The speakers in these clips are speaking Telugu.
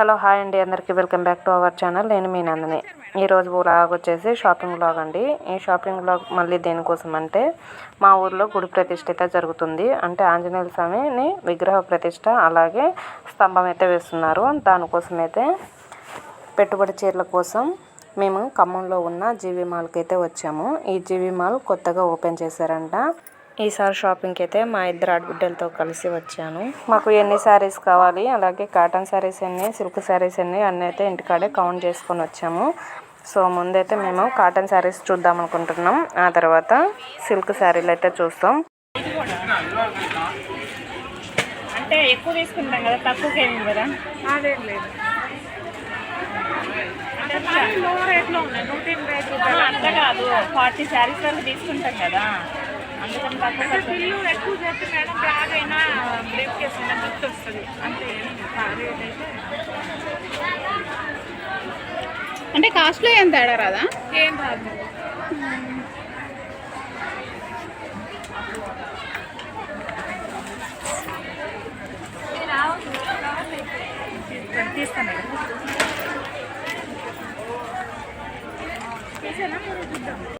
హలో హాయ్ అండి అందరికీ welcome back to our channel. నేను మీ నందిని. ఈరోజు బ్లాగ్ వచ్చేసి షాపింగ్ బ్లాగ్ అండి. ఈ షాపింగ్ బ్లాగ్ మళ్ళీ దేనికోసం అంటే మా ఊర్లో గుడి ప్రతిష్ట జరుగుతుంది. అంటే ఆంజనేయ స్వామిని విగ్రహ ప్రతిష్ట అలాగే స్తంభం అయితే వేస్తున్నారు. దానికోసం అయితే పెట్టుబడి చీరల కోసం మేము ఖమ్మంలో ఉన్న జీవీ మాల్కి అయితే వచ్చాము. ఈ జీవీ మాల్ కొత్తగా ఓపెన్ చేశారంట. ఈసారి షాపింగ్కి అయితే మా ఇద్దరు ఆడబిడ్డలతో కలిసి వచ్చాను. మాకు ఎన్ని శారీస్ కావాలి అలాగే కాటన్ శారీస్ ఎన్ని సిల్క్ శారీస్ ఎన్ని అన్నీ అయితే ఇంటికాడే కౌంట్ చేసుకొని వచ్చాము. సో ముందైతే మేము కాటన్ శారీస్ చూద్దాం అనుకుంటున్నాం. ఆ తర్వాత సిల్క్ శారీలు అయితే చూస్తాం. అంటే ఎక్కువ తీసుకుంటాం కదా తక్కువకి ఏమి కదా? అదేం లేదు. అంత కాదు ఫార్టీ శారీస్ వరకు తీసుకుంటాం కదా. అందుకని తక్కువ అంటే బిల్లు ఎక్కువ చేస్తే మేడం బ్యాగ్ అయినా బ్రేక్ కేసు అయినా గుర్తు వస్తుంది అంతే రేట్ అయితే అంటే కాస్ట్లో ఏం తేడా రాదా? ఏం రాదు తీస్తాను. వాటి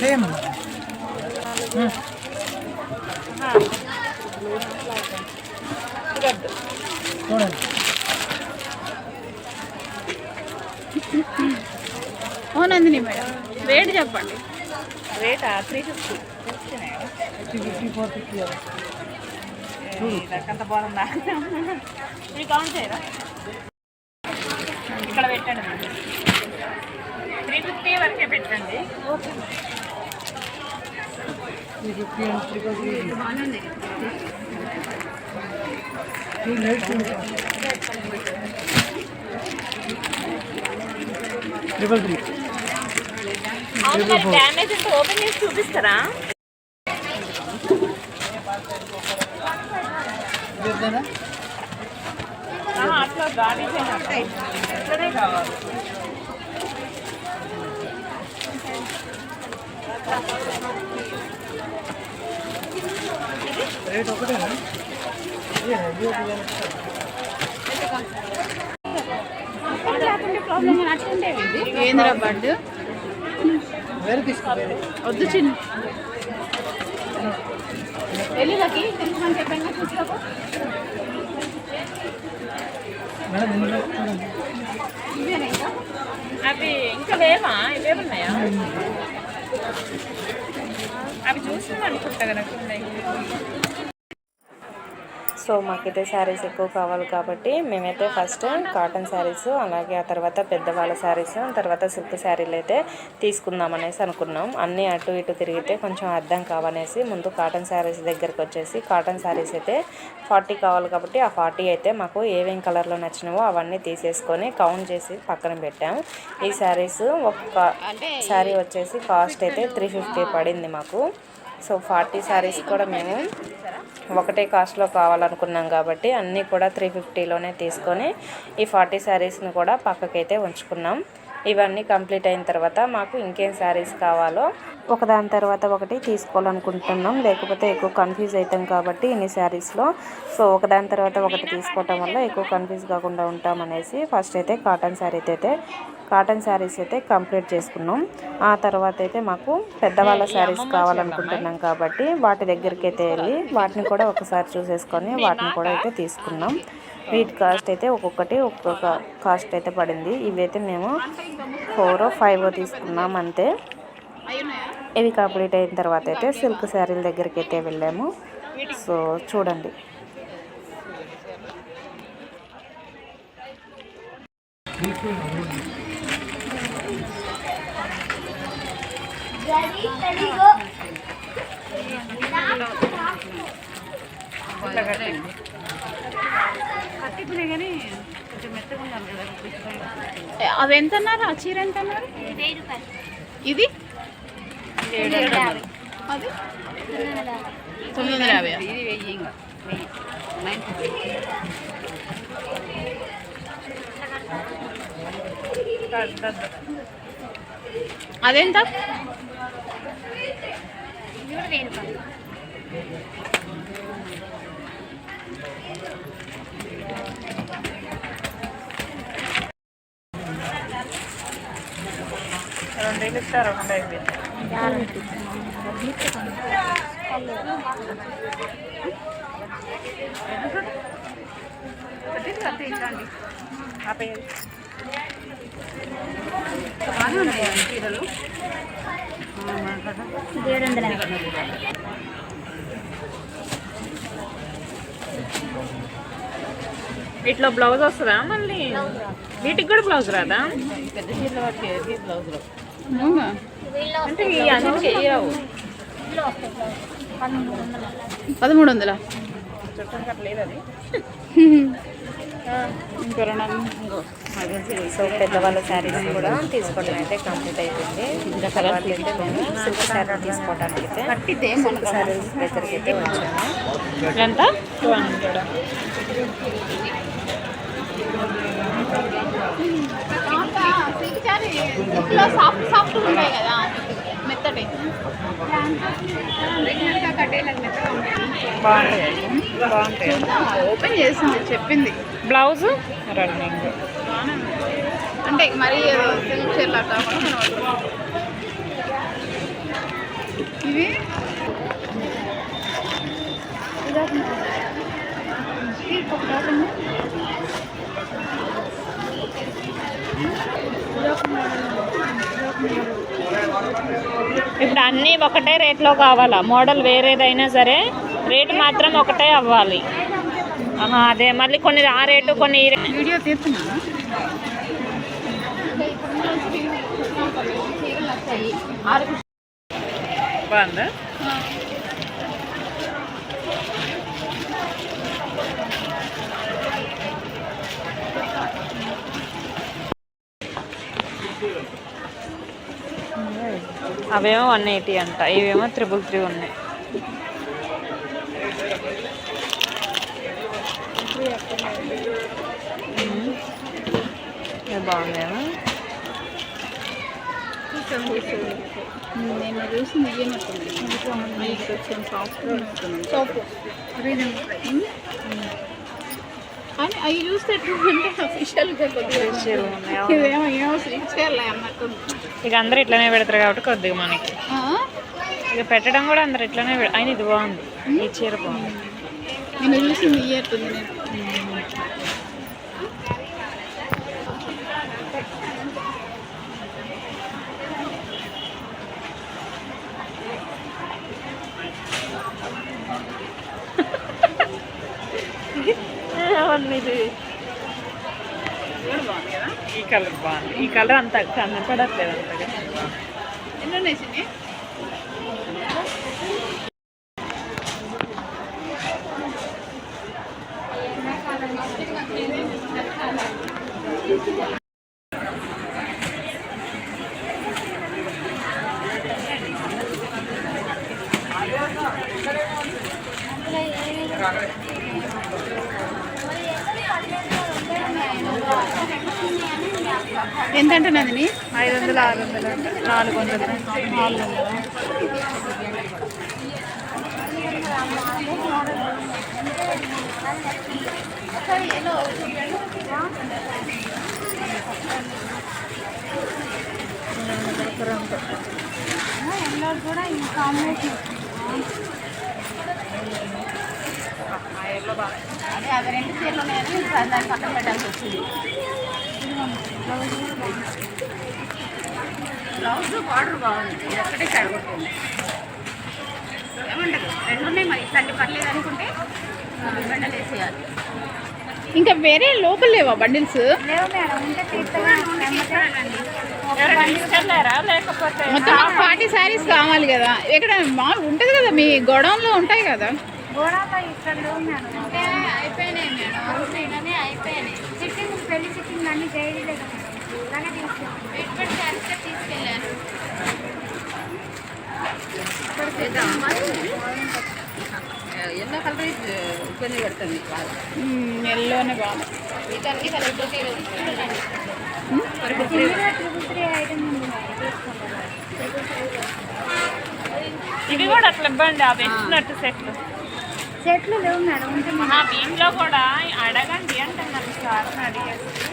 సేమ్ చూడండి ఓ నందిని మేడం రేట్ చెప్పండి. రేటా? Three fifty. Fifty fifty four fifty. అంత బాగుందా ఇది కౌంట్ చేయరా ఇక్కడ పెట్టండి త్రీ ఫిఫ్టీ వరకే పెట్టండి okay three fifty and triple three late triple three damage అంటే ఓపెన్ చేసి చూపిస్తారా అట్లా గాడి ఇక్కడే కావాలి రేట్ ఒకటేనా ఏంద్రా బడ్డు వేరే తీసుకో వేరే వద్దు చిన్న చూడండి అవి ఇంకా లేవా? ఇవేమున్నాయా? అవి చూసింది అనుకుంటా కదా సో మాకైతే శారీస్ ఎక్కువ కావాలి కాబట్టి మేమైతే ఫస్ట్ కాటన్ శారీస్ అలాగే ఆ తర్వాత పెద్దవాళ్ళ శారీస్ తర్వాత సిల్క్ శారీలు అయితే తీసుకుందాం అనేసి అనుకున్నాం. అన్నీ అటు ఇటు తిరిగితే కొంచెం అర్థం కావనేసి ముందు కాటన్ శారీస్ దగ్గరకు వచ్చేసి కాటన్ శారీస్ అయితే ఫార్టీ కావాలి కాబట్టి ఆ ఫార్టీ అయితే మాకు ఏమేం కలర్లో నచ్చినావో అవన్నీ తీసేసుకొని కౌంట్ చేసి పక్కన పెట్టాం. ఈ శారీస్ ఒక శారీ వచ్చేసి కాస్ట్ అయితే త్రీ ఫిఫ్టీ పడింది మాకు. సో ఫార్టీ శారీస్ కూడా మేము ఒకటే కాస్ట్లో కావాలనుకున్నాం కాబట్టి అన్నీ కూడా త్రీ ఫిఫ్టీలోనే తీసుకొని ఈ ఫార్టీ శారీస్ని కూడా పక్కకైతే ఉంచుకున్నాం. ఇవన్నీ కంప్లీట్ అయిన తర్వాత మాకు ఇంకేం శారీస్ కావాలో ఒకదాని తర్వాత ఒకటి తీసుకోవాలనుకుంటున్నాం. లేకపోతే ఎక్కువ కన్ఫ్యూజ్ అవుతాం కాబట్టి ఇన్ని శారీస్లో. సో ఒకదాని తర్వాత ఒకటి తీసుకోవటం వల్ల ఎక్కువ కన్ఫ్యూజ్ కాకుండా ఉంటామనేసి ఫస్ట్ అయితే కాటన్ శారీ అయితే కాటన్ శారీస్ అయితే కంప్లీట్ చేసుకున్నాం. ఆ తర్వాత అయితే మాకు పెద్దవాళ్ళ శారీస్ కావాలనుకుంటున్నాం కాబట్టి వాటి దగ్గరికి అయితే వెళ్ళి వాటిని కూడా ఒకసారి చూసేసుకొని వాటిని కూడా అయితే తీసుకున్నాం. వీటి కాస్ట్ అయితే ఒక్కొక్కటి ఒక్కొక్క కాస్ట్ అయితే పడింది. ఇవైతే మేము ఫోర్ ఫైవ్ తీసుకున్నాం అంతే. ఇవి కంప్లీట్ అయిన తర్వాత అయితే సిల్క్ శారీల దగ్గరికి అయితే వెళ్ళాము. సో చూడండి. కట్టిపోయినాయి కొంచెం మెత్తగా ఉండాలి కదా ఏ, అవి ఎంత అన్నారు ఆ చీర ఎంత అన్నారు ఇది? అది? తొమ్మిది వందల యాభై. ఇది వెయ్యి అదెంత? రెండు ఇస్తారు రెండు అయిపోయింది అంతే బాగానే వీటిలో బ్లౌజ్ వస్తుందా మళ్ళీ? వీటికి కూడా బ్లౌజ్ రాదా? పెద్ద చీరలు అవునా? అంటే ఈ అన్నిటికీ వేయవు పదమూడు వందల? చుట్టం కట్టలేదు అది. ఇంకో రెండు వందలు. సో పెద్దవాళ్ళ శారీస్ కూడా తీసుకోవడం అయితే కంప్లీట్ అయిపోయింది. ఇంకా తర్వాత అయితే మేము సిల్క్ శారీ తీసుకోవడానికి అయితే సిల్క్ శారీస్ దగ్గరికి అయితే వచ్చాము ఎంత? టూ హండ్రెడ్ ఇంట్లో సాఫ్ట్ సాఫ్ట్ ఉంటాయి కదా మెత్తటి. బాగుంటాయి ఓపెన్ చేసింది చెప్పింది. బ్లౌజ్? రన్నింగ్. అంటే మరి సిల్క్ చీరలు అట్లా కాకుండా కనబడుతుంది. ఇవి? ఇప్పుడు అన్నీ ఒకటే రేట్లో కావాలా? మోడల్ వేరేదైనా సరే రేటు మాత్రం ఒకటే అవ్వాలి. అదే. మళ్ళీ కొన్ని ఆ రేటు కొన్ని వీడియో తీస్తున్నాను. బాగుందా? అవేమో వన్ ఎయిటీ అంట. ఇవేమో త్రిబుల్ త్రీ ఉన్నాయి. బాగున్నాయా? నేను చూసింది సాఫ్ట్ కానీ అవి అఫీషియల్గా కొద్దిగా ఇదేమో ఏమో అన్నట్టుంది ఇక అందరూ ఇట్లనే పెడతారు కాబట్టి కొద్దిగా మనకి. ఆ? ఇక పెట్టడం కూడా అందరు ఇట్లనే పెడ- అయినా ఇది బాగుంది. ఈ చీర బాగుంది. నేను చూసింది అవన్నీ ఇది ఈ కలర్ బాగుంది. ఈ కలర్ అంత కనపడట్లేదు అంతగా. ఎన్ని ఉన్నాయి చిన్ని? ఎంత అంటే నందిని ఆరు వందల నాలుగు వందల నాలుగు వందల కూడా ఈ కాంబినేషన్ అదే అవి రెండు చీరలు ఉన్నాయని దాన్ని పక్కన పెట్టాల్సి వచ్చింది బ్లౌజ్ బార్డర్ బాగుంది. ఇది ఒక్కటే సరిపోతుంది ఏమంటారు? రెండు ఉన్నాయి మరి. ఇట్లాంటి పర్లేదు అనుకుంటే బెండలు వేసేయాలి. ఇంకా వేరే లోపల లేవా బండిల్స్? మొత్తం ఫార్టీ శారీస్ కావాలి కదా. ఇక్కడ మామూలు ఉంటుంది కదా మీ గోడౌన్లో ఉంటాయి కదా. అయిపోయినాయి తీసుకెళ్ళాను ఎల్లో కలర్ ఇబ్బంది పెడుతుంది ఎల్లోనే బాగా ఇవి కూడా అట్లా ఇవ్వండి అవి ఇచ్చినట్టు సెట్లు చెట్లు లేవు మేడం దీంట్లో కూడా అడగండి అంటున్నాను సార్ అడిగేసి.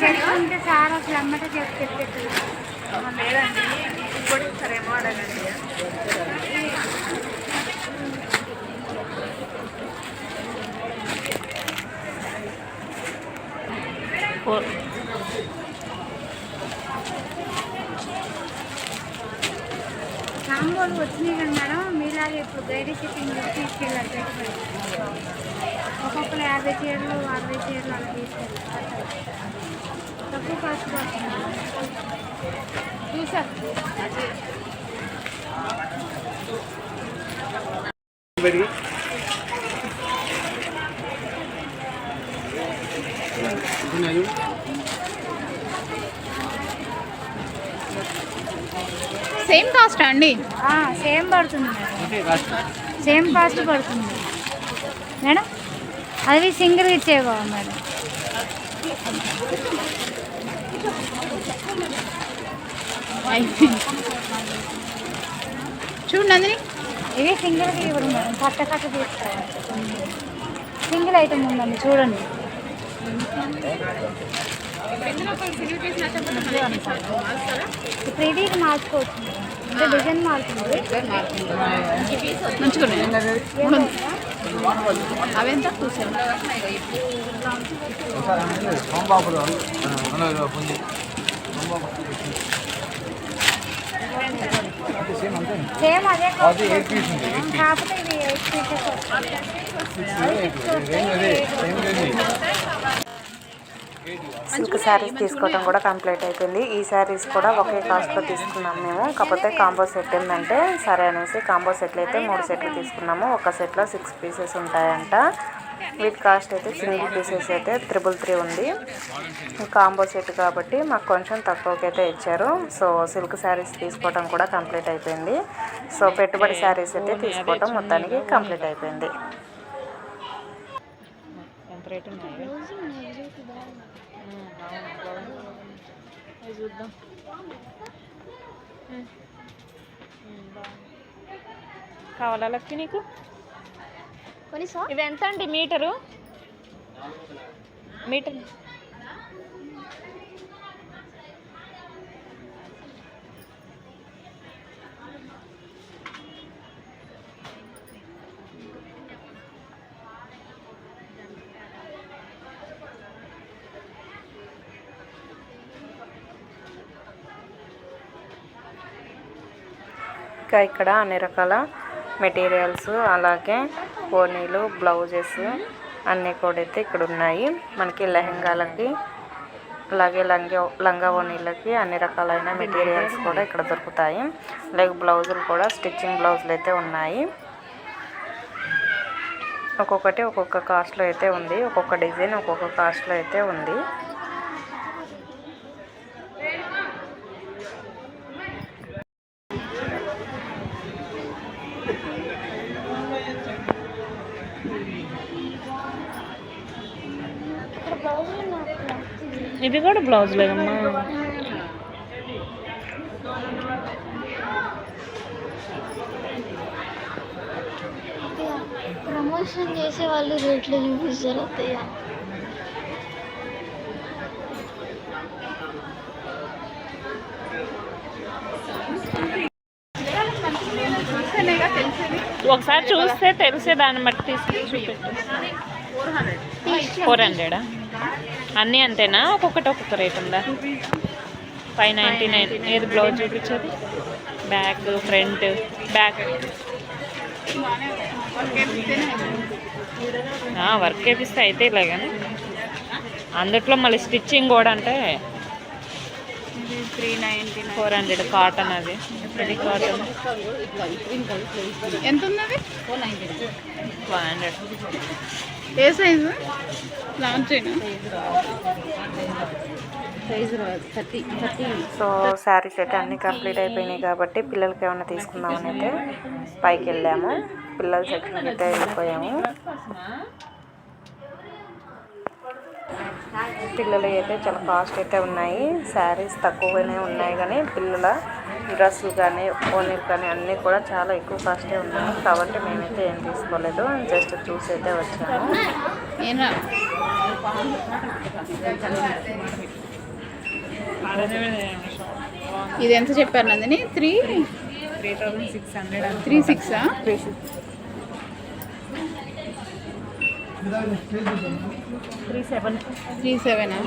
చెట్లు సార్ అసలు అమ్మట చెప్పి చెప్పేది లేదండి ఇప్పుడు సరేమో అడగండి ఫోర్ కాంబోలు వచ్చినాయి కదా మేడం మీలాగే ఇప్పుడు గైడ్ సిట్టింగ్ తీసుకెళ్ళారు పెట్టుబడి ఒక్కొక్కరు యాభై చీరలు అరవై చీరలు అలా తీసుకెళ్ళారు తక్కువ కాస్ట్ పడుతుంది చూసారు సేమ్ కాస్ట్ అండి సేమ్ పడుతుంది మేడం సేమ్ కాస్ట్ పడుతుంది. మేడం అది సింగిల్ ఇచ్చేవా మేడం అయిపోయింది. చూడు నందిని. ఇవి సింగిల్కి ఇవ్వరు మేడం. కట్ట కట్ట తీసుకోవాలి సింగిల్ ఐటమ్ ఉందండి చూడండి. ఇప్పుడు ఇది ఇది మార్చుకోవచ్చు. అంటే డిజైన్ మారుతుంది మంచిగా ఉన్నాయి. మూడు వందలు. సేమ్ అదే. కాకపోతే ఎయిట్ పీసెస్ సిల్క్ శారీస్ తీసుకోవడం కూడా కంప్లీట్ అయిపోయింది. ఈ శారీస్ కూడా ఒకే కాస్ట్లో తీసుకున్నాం మేము. కాకపోతే కాంబో సెట్ ఏంటంటే సరే అనేసి కాంబో సెట్లు అయితే మూడు సెట్లు తీసుకున్నాము. ఒక సెట్లో సిక్స్ పీసెస్ ఉంటాయంట. వీటి కాస్ట్ అయితే సింగిల్ పీసెస్ అయితే త్రిబుల్ త్రీ ఉంది. కాంబో సెట్ కాబట్టి మాకు కొంచెం తక్కువకి అయితే ఇచ్చారు. సో సిల్క్ శారీస్ తీసుకోవడం కూడా కంప్లీట్ అయిపోయింది. సో పెట్టుబడి శారీస్ అయితే తీసుకోవడం మొత్తానికి కంప్లీట్ అయిపోయింది. చూద్దాం. కావాలా నీకు? ఇవి ఎంత అండి? మీటరు? మీటర్. ఇంకా ఇక్కడ అన్ని రకాల మెటీరియల్స్ అలాగే ఓనీలు బ్లౌజెస్ అన్నీ కూడా అయితే ఇక్కడ ఉన్నాయి. మనకి లెహంగాలకి అలాగే లంగా లంగా ఓణీలకి అన్ని రకాలైన మెటీరియల్స్ కూడా ఇక్కడ దొరుకుతాయి. అలాగే బ్లౌజులు కూడా స్టిచ్చింగ్ బ్లౌజులు అయితే ఉన్నాయి. ఒక్కొక్కటి ఒక్కొక్క కాస్ట్లో అయితే ఉంది. ఒక్కొక్క డిజైన్ ఒక్కొక్క కాస్ట్లో అయితే ఉంది. ఇవి కూడా బ్లౌజ్లేనమ్మా ప్రమోషన్ చేసే వాళ్ళు రేట్లు చూపిస్తారు అత్తయ్య ఒకసారి చూస్తే తెలిసే దాన్ని బట్టి తీసుకుని చూపెట్టు. ఫోర్ హండ్రెడా అన్నీ అంతేనా? ఒక్కొక్కటి ఒక్కొక్క రేట్ ఉందా? ఫైవ్ నైంటీ నైన్ ఏది బ్లౌజ్ చూపించేది? బ్యాక్ ఫ్రంట్ బ్యాక్ వర్క్ వేపిస్తే అయితే ఇలా కానీ. అందుట్లో మళ్ళీ స్టిచ్చింగ్ కూడా అంటే three ninety four hundred cotton అది. ఇది కాటన్ ఎంత ఉన్నది ఫోర్ హండ్రెడ్ ఏ సైజు లాంచ్ అయినా? Size thirty thirty. So saris అయితే అన్నీ కంప్లీట్ అయిపోయినాయి కాబట్టి పిల్లలకి ఏమైనా తీసుకుందామని అయితే పైకి వెళ్ళాము. పిల్లల సెక్షన్కి అయితే వెళ్ళిపోయాము. పిల్లలు అయితే చాలా కాస్ట్ అయితే ఉన్నాయి. శారీస్ తక్కువగానే ఉన్నాయి కానీ పిల్లల డ్రెస్సులు కానీ ఓనీలు కానీ అన్నీ కూడా చాలా ఎక్కువ కాస్టే ఉన్నాయి. కాబట్టి మేమైతే ఏం తీసుకోలేదు. జస్ట్ చూసి అయితే వచ్చాము. ఏనా ఇది ఎంత చెప్పారు Nandini? Three? Three thousand six hundred three సిక్సా. Three seven. Three సెవెనా.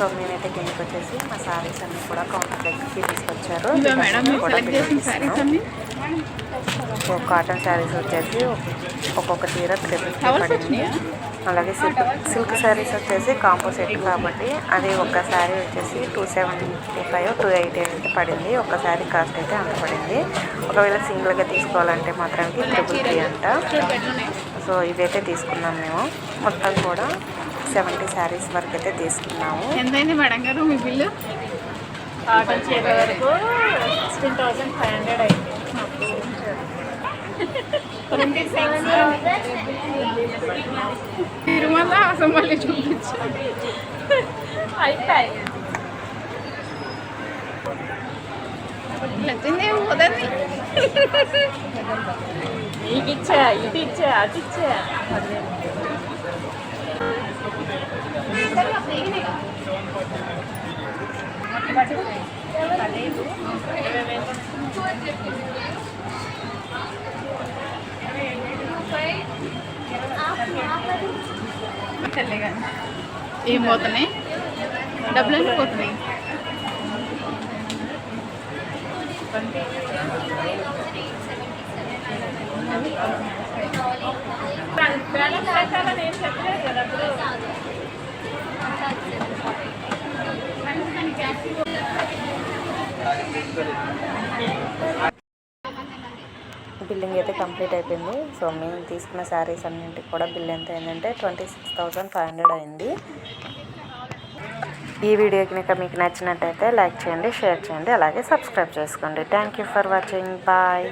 సో మేమైతే కిందకి వచ్చేసి మా సారీస్ అన్ని కూడా కౌంటర్ దగ్గరికి తీసుకొచ్చారు. శారీస్ సో కాటన్ శారీస్ వచ్చేసి ఒక్కొక్క చీర త్రీ ఫిఫ్టీ పడింది? అలాగే సిల్క్ సిల్క్ శారీస్ వచ్చేసి కాంపో సెట్ కాబట్టి అది ఒక శారీ వచ్చేసి two seventy five two eighty అయితే పడింది. ఒక శారీ కాస్ట్ అయితే అంత పడింది. ఒకవేళ సింగిల్గా తీసుకోవాలంటే మాత్రానికి ట్రిపుల్ త్రీ అంట. సో ఇదైతే తీసుకున్నాం మేము. మొత్తం కూడా సెవెంటీ శారీస్ వరకు అయితే తీసుకున్నాము. ఎంతైంది మేడం గారు మీ బిల్లు? కాటన్ చీర వరకు సిక్స్టీన్ థౌసండ్ ఫైవ్ హండ్రెడ్ అయింది. మళ్ళీ చూపించండి అయిపోయి నచ్చింది పోదండి. నీకు ఇచ్చా ఇటు ఇచ్చా అటు ఇచ్చా. ఏం పోతున్నాయి? డబ్బులు ఎందుకు పోతున్నాయి? బ్యాలెన్స్ పెట్టాలని ఏం చెప్పలేదు కదా బిల్లింగ్ అయితే కంప్లీట్ అయిపోయింది. సో మేము తీసుకున్న శారీస్ అన్నింటికి కూడా బిల్ ఎంత అయిందంటే twenty six thousand five hundred అయింది. ఈ వీడియో కనుక మీకు నచ్చినట్టయితే లైక్ చేయండి షేర్ చేయండి అలాగే సబ్స్క్రైబ్ చేసుకోండి. Thank you for watching. Bye.